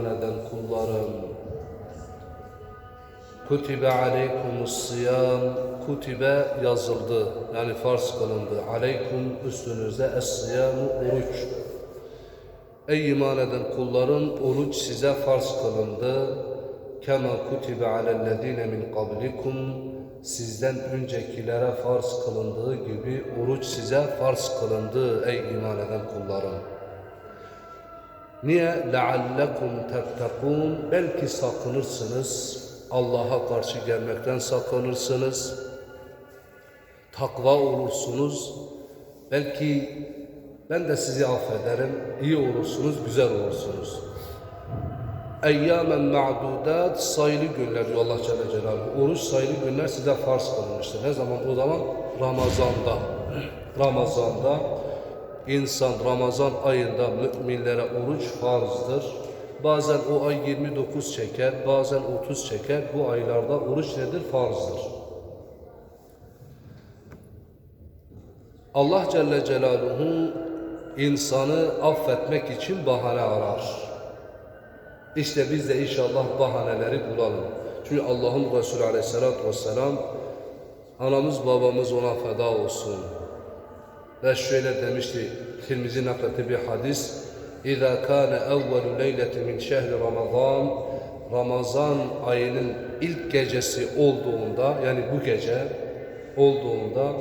iman eden kullarım. Kutibe aleykumus siyam. Kutibe yazıldı. Yani farz kılındı. Aleykum üstünüze es-siyamu oruç. Ey iman eden kullarım oruç size farz kılındı. Kema kutibe alellezine min qablikum sizden öncekilere farz kılındığı gibi oruç size farz kılındı ey iman eden kullarım. Niye? لَعَلَّكُمْ تَتَّقُونَ Belki sakınırsınız. Allah'a karşı gelmekten sakınırsınız. Takva olursunuz. Belki ben de sizi affederim. iyi olursunuz, güzel olursunuz. Eyyamen ma'dudat sayılı günler diyor Allah Celle Celaluhu. Oruç sayılı günler size farz kılınmıştır. Ne zaman? O zaman Ramazan'da. Ramazan'da insan Ramazan ayında müminlere oruç farzdır. Bazen o ay 29 çeker, bazen 30 çeker. Bu aylarda oruç nedir? Farzdır. Allah Celle Celaluhu insanı affetmek için bahane arar. İşte biz de inşallah bahaneleri bulalım. Çünkü Allah'ın Resulü Aleyhisselatü Vesselam anamız babamız ona feda olsun. Ve şöyle demişti, Tirmizi nakletti bir hadis. İza kana evvelu leyleti min şehri Ramazan Ramazan ayının ilk gecesi olduğunda yani bu gece olduğunda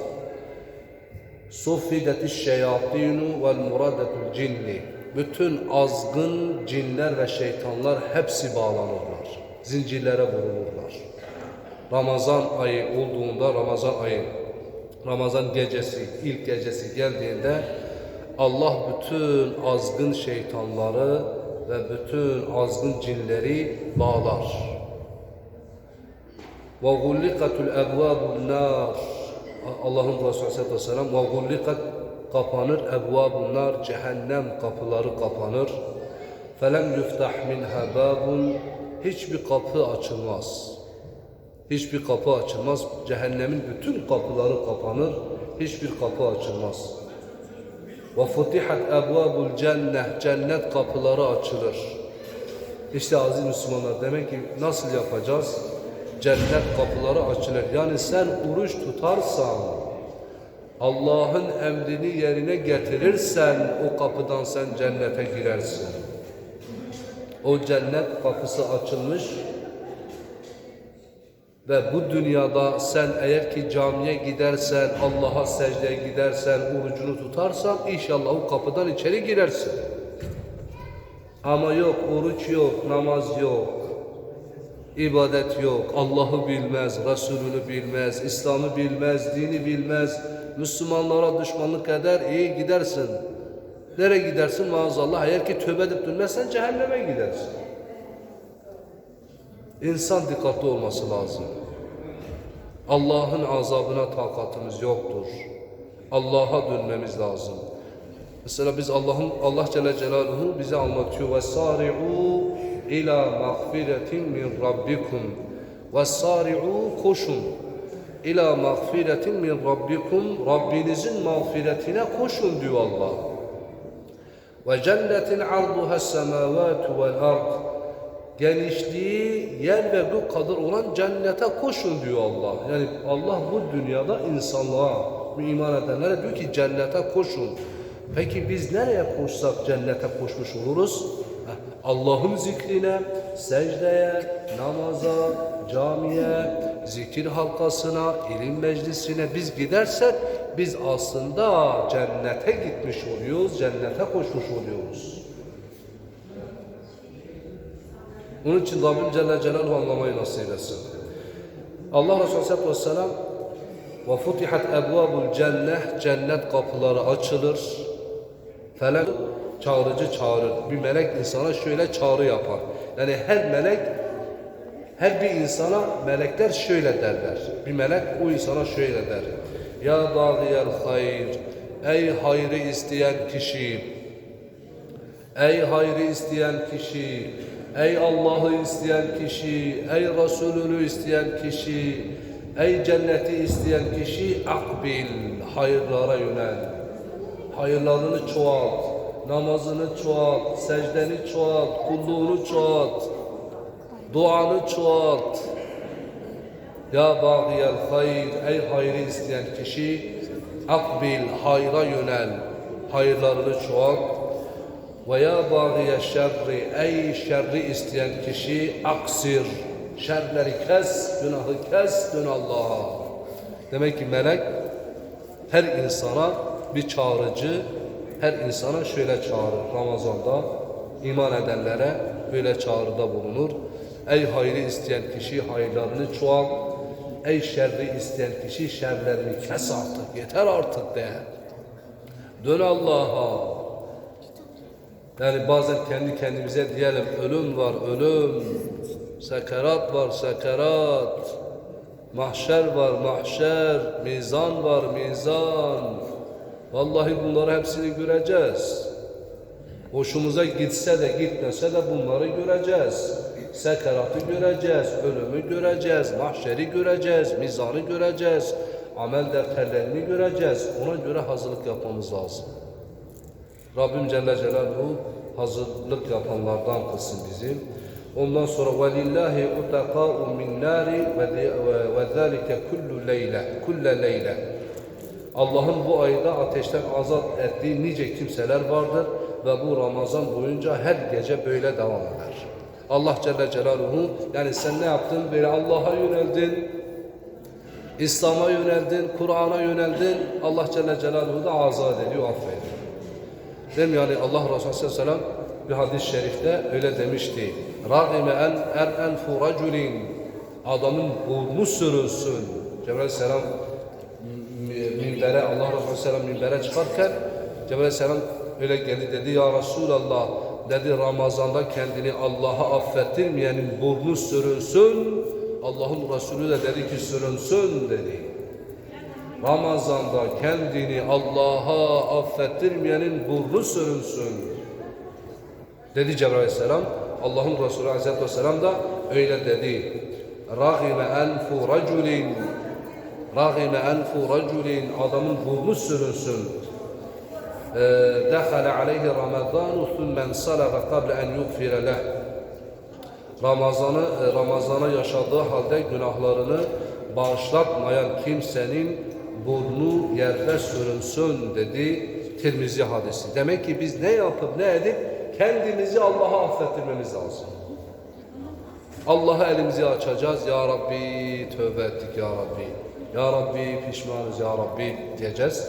Suffidetiş şeyatinu vel muradetul cinni bütün azgın cinler ve şeytanlar hepsi bağlanırlar. Zincirlere vurulurlar. Ramazan ayı olduğunda Ramazan ayı Ramazan gecesi, ilk gecesi geldiğinde Allah bütün azgın şeytanları ve bütün azgın cinleri bağlar. Ve gullikatul ebvabun nar Allah'ın Resulü Aleyhisselatü Vesselam ve gullikat kapanır ebvabun nar cehennem kapıları kapanır. Felem yuftah minha babun hiçbir kapı açılmaz. Hiçbir kapı açılmaz. Cehennemin bütün kapıları kapanır. Hiçbir kapı açılmaz. Ve futihat ebvabul cennet. Cennet kapıları açılır. İşte aziz Müslümanlar demek ki nasıl yapacağız? Cennet kapıları açılır. Yani sen oruç tutarsan, Allah'ın emrini yerine getirirsen o kapıdan sen cennete girersin. O cennet kapısı açılmış ve bu dünyada sen eğer ki camiye gidersen, Allah'a secdeye gidersen, orucunu tutarsan inşallah o kapıdan içeri girersin. Ama yok, oruç yok, namaz yok, ibadet yok, Allah'ı bilmez, Resulünü bilmez, İslam'ı bilmez, dini bilmez, Müslümanlara düşmanlık eder, iyi gidersin. Nereye gidersin maazallah? Eğer ki tövbe edip dönmezsen cehenneme gidersin. İnsan dikkatli olması lazım. Allah'ın azabına takatımız yoktur. Allah'a dönmemiz lazım. Mesela biz Allah'ın Allah Celle Celaluhu bize anlatıyor ve sari'u ila mağfiretin min rabbikum ve sari'u koşun ila mağfiretin min rabbikum Rabbinizin mağfiretine koşun diyor Allah. Ve cennetin arduha semavatu vel ard genişliği yer ve gök kadar olan cennete koşun diyor Allah. Yani Allah bu dünyada insanlığa, iman edenlere diyor ki cennete koşun. Peki biz nereye koşsak cennete koşmuş oluruz? Allah'ın zikrine, secdeye, namaza, camiye, zikir halkasına, ilim meclisine biz gidersek biz aslında cennete gitmiş oluyoruz, cennete koşmuş oluyoruz. Onun için Rabbim Celle Celaluhu anlamayı nasip etsin. Allah Resulü Aleyhisselatü Vesselam ve futihat ebvabul cennet cennet kapıları açılır. Felek çağırıcı çağırır. Bir melek insana şöyle çağrı yapar. Yani her melek her bir insana melekler şöyle derler. Bir melek o insana şöyle der. Ya dağıyel hayır. Ey hayrı isteyen kişi. Ey hayrı isteyen kişi. Ey Allah'ı isteyen kişi, ey Resulünü isteyen kişi, ey cenneti isteyen kişi akbil, hayırlara yönel. Hayırlarını çoğalt, Namazını çoğalt, secdeni çoğalt, kulluğunu çoğalt, duanı çoğalt. Ya bağiyel hayır, ey hayrı isteyen kişi, akbil, hayra yönel, hayırlarını çoğalt. Ve ya bağiye şerri, ey şerri isteyen kişi, aksir, şerleri kes, günahı kes, dön Allah'a. Demek ki melek her insana bir çağrıcı, her insana şöyle çağırır Ramazan'da iman edenlere böyle çağrıda bulunur. Ey hayrı isteyen kişi hayırlarını çoğalt, ey şerri isteyen kişi şerlerini kes artık, yeter artık de. Dön Allah'a. Yani bazen kendi kendimize diyelim ölüm var ölüm, sekerat var sekerat, mahşer var mahşer, mizan var mizan. Vallahi bunları hepsini göreceğiz. Hoşumuza gitse de gitmese de bunları göreceğiz. Sekeratı göreceğiz, ölümü göreceğiz, mahşeri göreceğiz, mizanı göreceğiz, amel defterlerini göreceğiz. Ona göre hazırlık yapmamız lazım. Rabbim Celle Celaluhu hazırlık yapanlardan kılsın bizim. Ondan sonra وَلِلَّهِ اُتَقَاءُ مِنْ نَارِ وَذَٰلِكَ كُلُّ leyle, kulle leyle. Allah'ın bu ayda ateşten azat ettiği nice kimseler vardır ve bu Ramazan boyunca her gece böyle devam eder. Allah Celle Celaluhu yani sen ne yaptın? Böyle Allah'a yöneldin, İslam'a yöneldin, Kur'an'a yöneldin. Allah Celle Celaluhu da azat ediyor, affediyor. Değil mi? Yani Allah Resulü sallallahu aleyhi ve sellem bir hadis-i şerifte öyle demişti. Râgime en er enfu raculin adamın burnu sürülsün. Cebrail aleyhisselam minbere Allah Resulü aleyhisselam minbere çıkarken Cebrail aleyhisselam öyle geldi dedi ya Resulallah dedi Ramazan'da kendini Allah'a affettirmeyenin burnu sürünsün. Allah'ın Resulü de dedi ki sürünsün dedi. Ramazan'da kendini Allah'a affettirmeyenin burnu sürünsün. Dedi Cebrail aleyhisselam. Allah'ın Resulü aleyhisselatü da öyle dedi. Râgime enfu raculin Râgime enfu raculin adamın burnu sürünsün. Dehale aleyhi Ramazanu thummen salaga kable en yugfire leh. Ramazan'ı Ramazan'a yaşadığı halde günahlarını bağışlatmayan kimsenin burnu yerde sürünsün dedi Tirmizi hadisi. Demek ki biz ne yapıp ne edip kendimizi Allah'a affettirmemiz lazım. Allah'a elimizi açacağız. Ya Rabbi tövbe ettik ya Rabbi. Ya Rabbi pişmanız ya Rabbi diyeceğiz.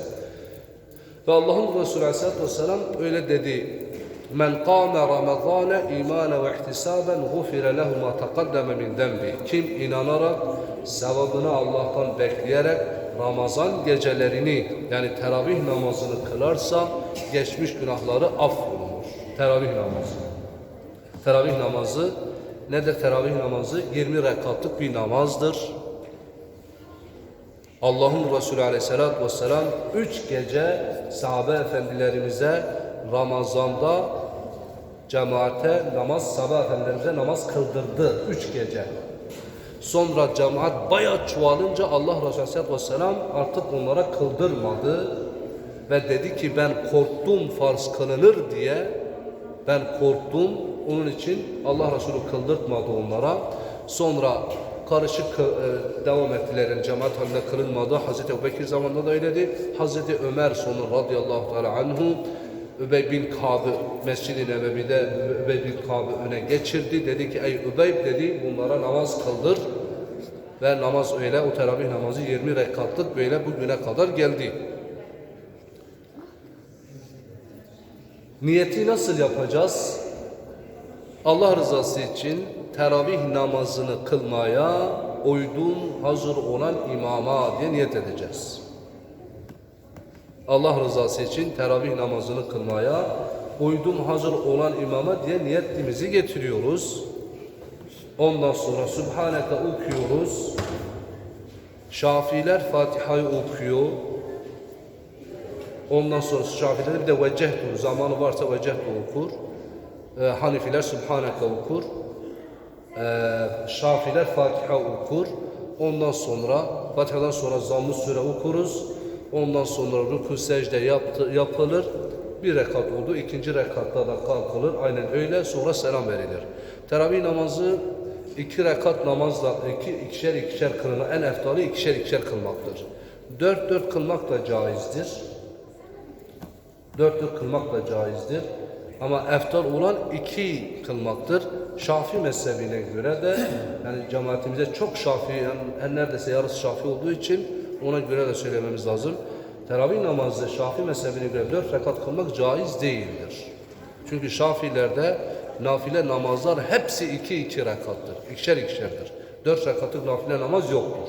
Ve Allah'ın Resulü Aleyhisselatü Vesselam öyle dedi. Men kâme Ramazâne imâne ve ihtisâben gufire lehu ma min dembi. Kim inanarak, sevabını Allah'tan bekleyerek Ramazan gecelerini yani teravih namazını kılarsa geçmiş günahları affolunur. Teravih namazı. Teravih namazı nedir teravih namazı? 20 rekatlık bir namazdır. Allah'ın Resulü Aleyhisselatü Vesselam üç gece sahabe efendilerimize Ramazan'da cemaate namaz, sabah efendilerimize namaz kıldırdı. Üç gece. Sonra cemaat bayağı çoğalınca Allah Resulü Aleyhisselatü Vesselam artık onlara kıldırmadı. Ve dedi ki ben korktum farz kılınır diye ben korktum. Onun için Allah Resulü kıldırtmadı onlara. Sonra karışık e, devam ettiler. Cemaat halinde kılınmadı. Hazreti Ebubekir zamanında da öyleydi. Hazreti Ömer sonra radıyallahu teala anhu Übey bin Kab'ı Mescid-i Nebevi'de Übey bin Kab'ı öne geçirdi. Dedi ki ey Übey dedi bunlara namaz kıldır. Ve namaz öyle o teravih namazı 20 rekatlık böyle bugüne kadar geldi. Niyeti nasıl yapacağız? Allah rızası için teravih namazını kılmaya uydum hazır olan imama diye niyet edeceğiz. Allah rızası için teravih namazını kılmaya uydum hazır olan imama diye niyetimizi getiriyoruz. Ondan sonra Subhaneke okuyoruz. Şafiler Fatiha'yı okuyor. Ondan sonra Şafiler bir de vecehtu zamanı varsa vecehtu okur. Ee, Hanifiler Subhaneke okur. Ee, Şafiler Fatiha okur. Ondan sonra Fatiha'dan sonra zamm-ı sure okuruz. Ondan sonra ruku secde yaptı, yapılır. Bir rekat oldu. ikinci rekatta da kalkılır. Aynen öyle. Sonra selam verilir. Teravih namazı iki rekat namazla iki, ikişer ikişer kılınan en eftalı ikişer ikişer kılmaktır. Dört dört kılmak da caizdir. Dört dört kılmak da caizdir. Ama eftar olan iki kılmaktır. Şafi mezhebine göre de yani cemaatimize çok Şafi, yani neredeyse yarısı Şafi olduğu için ona göre de söylememiz lazım. Teravih namazı Şafi mezhebine göre dört rekat kılmak caiz değildir. Çünkü Şafilerde nafile namazlar hepsi iki iki rekattır. İkişer ikişerdir. Dört rekatlık nafile namaz yoktur.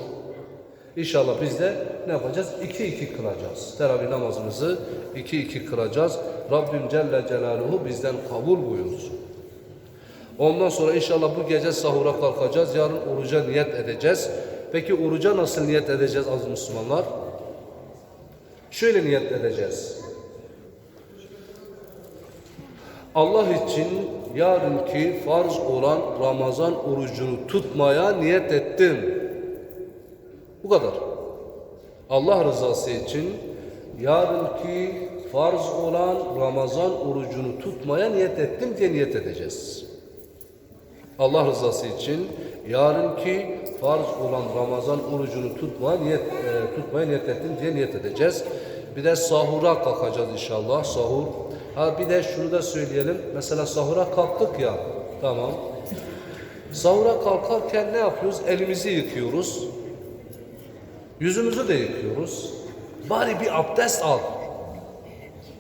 İnşallah biz de ne yapacağız? İki iki kılacağız. Teravih namazımızı iki iki kılacağız. Rabbim Celle Celaluhu bizden kabul buyursun. Ondan sonra inşallah bu gece sahura kalkacağız. Yarın oruca niyet edeceğiz. Peki oruca nasıl niyet edeceğiz az Müslümanlar? Şöyle niyet edeceğiz. Allah için yarınki farz olan Ramazan orucunu tutmaya niyet ettim. Bu kadar. Allah rızası için yarınki farz olan Ramazan orucunu tutmaya niyet ettim diye niyet edeceğiz. Allah rızası için yarınki farz olan Ramazan orucunu tutmaya niyet, e, tutmaya niyet ettim diye niyet edeceğiz. Bir de sahura kalkacağız inşallah. Sahur. Ha bir de şunu da söyleyelim. Mesela sahura kalktık ya. Tamam. Sahura kalkarken ne yapıyoruz? Elimizi yıkıyoruz. Yüzümüzü de yıkıyoruz. Bari bir abdest al.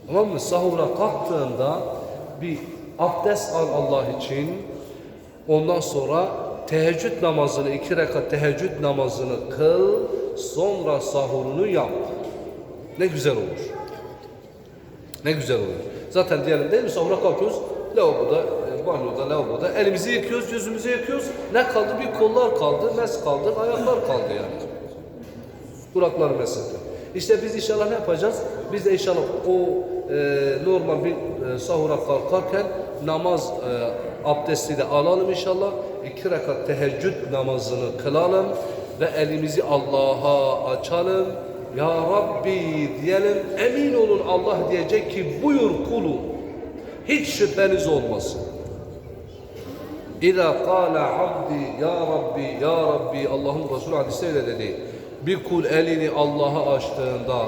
Tamam mı? Sahura kalktığında bir abdest al Allah için. Ondan sonra teheccüd namazını, iki rekat teheccüd namazını kıl. Sonra sahurunu yap. Ne güzel olur. Ne güzel olur. Zaten diyelim değil mi? Sahura kalkıyoruz. Lavaboda, e, banyoda, lavaboda elimizi yıkıyoruz, yüzümüzü yıkıyoruz. Ne kaldı? Bir kollar kaldı, mes kaldı, ayaklar kaldı yani. Kulakları mesledi. İşte biz inşallah ne yapacağız? Biz de inşallah o e, normal bir e, sahura kalkarken namaz e, abdesti de alalım inşallah. İki rekat teheccüd namazını kılalım ve elimizi Allah'a açalım. Ya Rabbi diyelim emin olun Allah diyecek ki buyur kulum. Hiç şüpheniz olmasın. İza kâle abdi ya Rabbi ya Rabbi Allah'ın Resulü hadiste öyle dedi. Bir kul elini Allah'a açtığında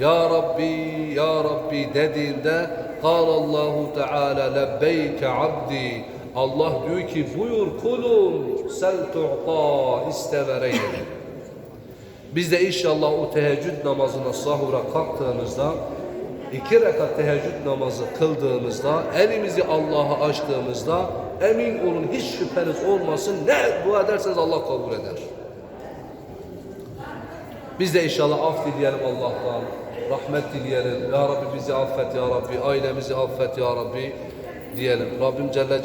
Ya Rabbi Ya Rabbi dediğinde Allahu Teala lebbeyke abdi Allah diyor ki buyur kulum sel tu'ta iste vereyim. Biz de inşallah o teheccüd namazına sahura kalktığımızda iki rekat teheccüd namazı kıldığımızda elimizi Allah'a açtığımızda emin olun hiç şüpheniz olmasın ne dua ederseniz Allah kabul eder. Biz de inşallah af dileyelim Allah'tan. Rahmet dileyelim. Ya Rabbi bizi affet ya Rabbi. Ailemizi affet ya Rabbi diyelim. Rabbim Celle